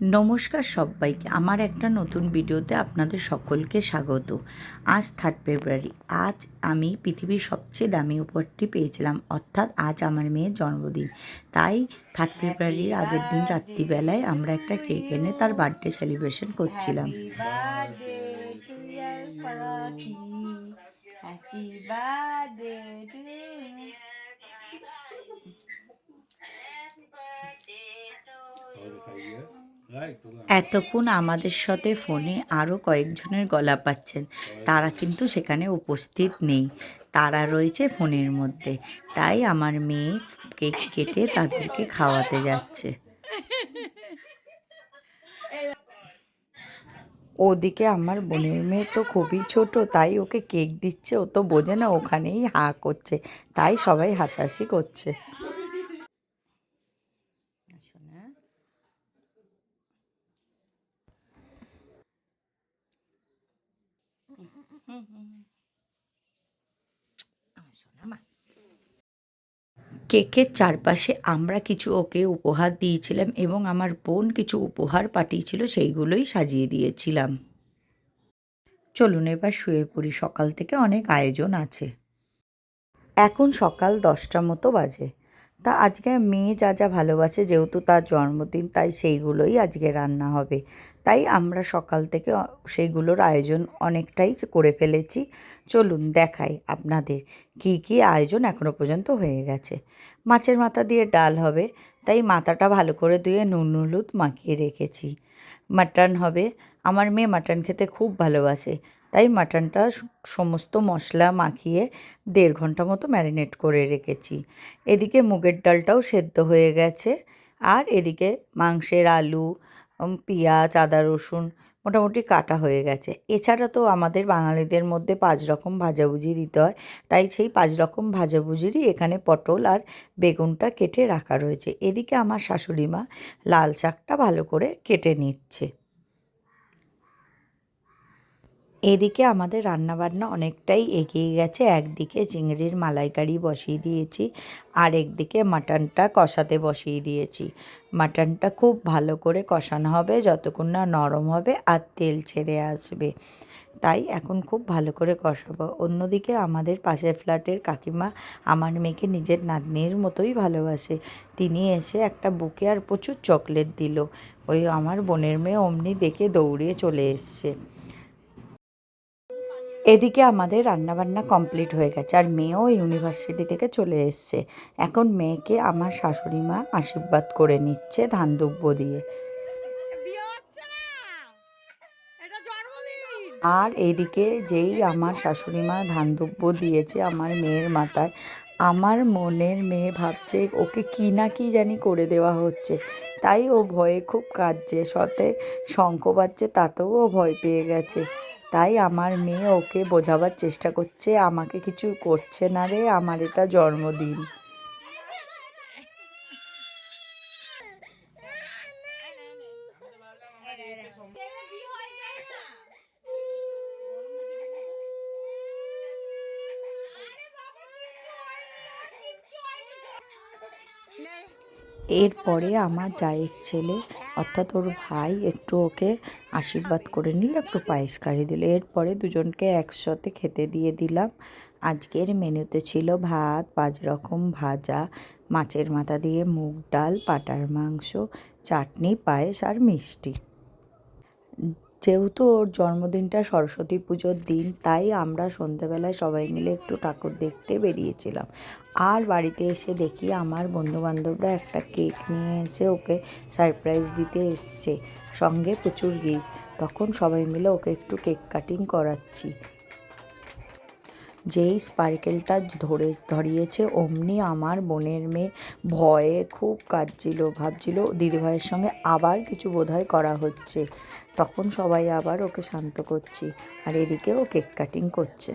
নমস্কার সবাইকে। আমার একটা নতুন ভিডিওতে আপনাদের সকলকে স্বাগত। আজ থার্ড ফেব্রুয়ারি আজ আমি পৃথিবীর সবচেয়ে দামি উপহারটি পেয়েছিলাম। অর্থাৎ আজ আমার মেয়ের জন্মদিন। তাই থার্ড ফেব্রুয়ারির আগের দিন রাত্রিবেলায় আমরা একটা কেক এনে তার বার্থডে সেলিব্রেশন করছিলাম। Happy birthday এতক্ষণ আমাদের সাথে ফোনে আরও কয়েকজনের গলা পাচ্ছেন। তারা কিন্তু সেখানে উপস্থিত নেই। তারা রয়েছে ফোনের মধ্যে। তাই আমার মেয়ে কেক কেটে তাদেরকে খাওয়াতে যাচ্ছে। ওদিকে আমার বোনের মেয়ে তো খুবই ছোট, তাই ওকে কেক দিচ্ছে। ও তো বোঝে না, ওখানেই হা করছে। তাই সবাই হাসাহাসি করছে। কেকের চারপাশে আমরা কিছু ওকে উপহার দিয়েছিলাম এবং আমার বোন কিছু উপহার পাঠিয়েছিল, সেইগুলোই সাজিয়ে দিয়েছিলাম। চলুন এবার শুয়ে পড়ি, সকাল থেকে অনেক আয়োজন আছে। এখন সকাল দশটা মতো বাজে। তা আজকে মেয়ে যা যা ভালোবাসে, যেহেতু তার জন্মদিন, তাই সেইগুলোই আজকে রান্না হবে। তাই আমরা সকাল থেকে সেইগুলোর আয়োজন অনেকটাই করে ফেলেছি। চলুন দেখাই আপনাদের কি কি আয়োজন এখনও পর্যন্ত হয়ে গেছে। মাছের মাথা দিয়ে ডাল হবে, তাই মাথাটা ভালো করে ধুয়ে নুন হলুদ মাখিয়ে রেখেছি। মাটন হবে, আমার মেয়ে মাটন খেতে খুব ভালোবাসে। তাই মাটনটা সমস্ত মশলা মাখিয়ে দেড় ঘণ্টা মতো ম্যারিনেট করে রেখেছি। এদিকে মুগের ডালটাও সেদ্ধ হয়ে গেছে। আর এদিকে মাংসের আলু পেঁয়াজ, আদা, রসুন মোটামুটি কাটা হয়ে গেছে। এছাড়া তো আমাদের বাঙালিদের মধ্যে পাঁচ রকম ভাজাভুজি দিতে হয়। তাই সেই পাঁচ রকম ভাজাভুজিরই এখানে পটল আর বেগুনটা কেটে রাখা রয়েছে। এদিকে আমার শাশুড়ি মা লাল শাকটা ভালো করে কেটে নিচ্ছে। এদিকে আমাদের রান্নাবান্না অনেকটাই এগিয়ে গেছে। একদিকে চিংড়ির মালাইকারি বসিয়ে দিয়েছি আর একদিকে মাটনটা কষাতে বসিয়ে দিয়েছি। মাটনটা খুব ভালো করে কষানো হবে, যতক্ষণ না নরম হবে আর তেল ছেড়ে আসবে। তাই এখন খুব ভালো করে কষাবো। অন্যদিকে আমাদের পাশের ফ্ল্যাটের কাকিমা আমার মেয়েকে নিজের নাতনির মতোই ভালোবাসে। তিনি এসে একটা বুকে আর প্রচুর চকলেট দিল। ওই আমার বোনের মেয়ে অমনি দেখে দৌড়িয়ে চলে এসছে। এদিকে আমাদের রান্নাবান্না কমপ্লিট হয়ে গেছে আর মেয়েও ইউনিভার্সিটি থেকে চলে এসছে। এখন মেয়েকে আমার শাশুড়ি মা আশীর্বাদ করে নিচ্ছে ধান দুব্য দিয়ে। আর এদিকে যেই আমার শাশুড়ি মা ধান দুব্য দিয়েছে আমার মেয়ের মাথায়, আমার মনের মেয়ে ভাবছে ওকে কি না কি জানি করে দেওয়া হচ্ছে। তাই ও ভয়ে খুব কাঁদছে, সতে শঙ্খ বাজছে, তাতেও ও ভয় পেয়ে গেছে। তাই আমার মেয়ে ওকে বোঝাবার চেষ্টা করছে, আমাকে কিছু করছে না রে, আমার এটা জন্মদিন। এরপরে আমার জায়ের ছেলে অর্থাৎ ওর ভাই একটু ওকে আশীর্বাদ করে নিল, একটু পায়েস কারি দিল। এরপরে দুজনকে একসাথে খেতে দিয়ে দিলাম। আজকের মেনুতে ছিল ভাত, পাঁচ রকম ভাজা, মাছের মাথা দিয়ে মুগ ডাল, পাটার মাংস, চাটনি, পায়েস আর মিষ্টি। যেহেতু ওর জন্মদিনটা সরস্বতী পুজোর দিন, তাই আমরা সন্ধেবেলায় সবাই মিলে একটু ঠাকুর দেখতে বেরিয়েছিলাম। আর বাড়িতে এসে দেখি আমার বন্ধুবান্ধবরা একটা কেক নিয়ে এসে ওকে সারপ্রাইজ দিতে এসছে, সঙ্গে প্রচুর গিফট। তখন সবাই মিলে ওকে একটু কেক কাটিং করাচ্ছি। যেই স্পার্কেলটা ধরে, ধরিয়েছে, অমনি আমার বোনের মেয়ে ভয়ে খুব কাঁদছিল, ভাবছিল দিদিভাইয়ের সঙ্গে আবার কিছু বোধহয় করা হচ্ছে। তখন সবাই আবার ওকে শান্ত করছি আর এদিকে ও কেক কাটিং করছে।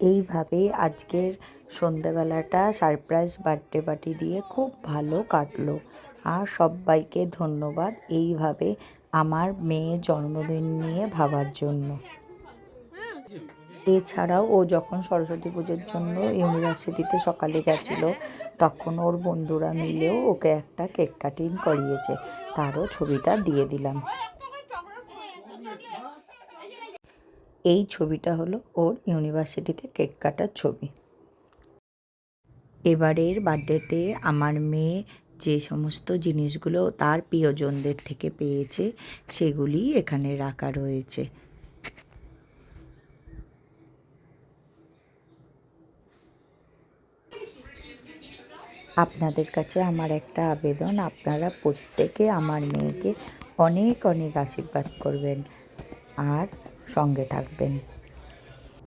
এইভাবেই আজকের সন্ধ্যাবেলাটা সারপ্রাইজ বার্থডে পার্টি দিয়ে খুব ভালো কাটলো। আর সবাইকে ধন্যবাদ এইভাবে আমার মেয়ের জন্মদিন নিয়ে ভাবার জন্য। এছাড়াও ও যখন সরস্বতী পুজোর জন্য ইউনিভার্সিটিতে সকালে গেছিল, তখন ওর বন্ধুরা মিলেও ওকে একটা কেক কাটিং করিয়েছে। তারও ছবিটা দিয়ে দিলাম। এই ছবিটা হলো ওর ইউনিভার্সিটিতে কেক কাটার ছবি। এবারের বার্থডেতে আমার মেয়ে যে সমস্ত জিনিসগুলো তার প্রিয়জনদের থেকে পেয়েছে, সেগুলি এখানে রাখা রয়েছে। আপনাদের কাছে আমার একটা আবেদন, আপনারা প্রত্যেকে আমার মেয়েকে অনেক অনেক আশীর্বাদ করবেন আর সঙ্গে থাকবেন।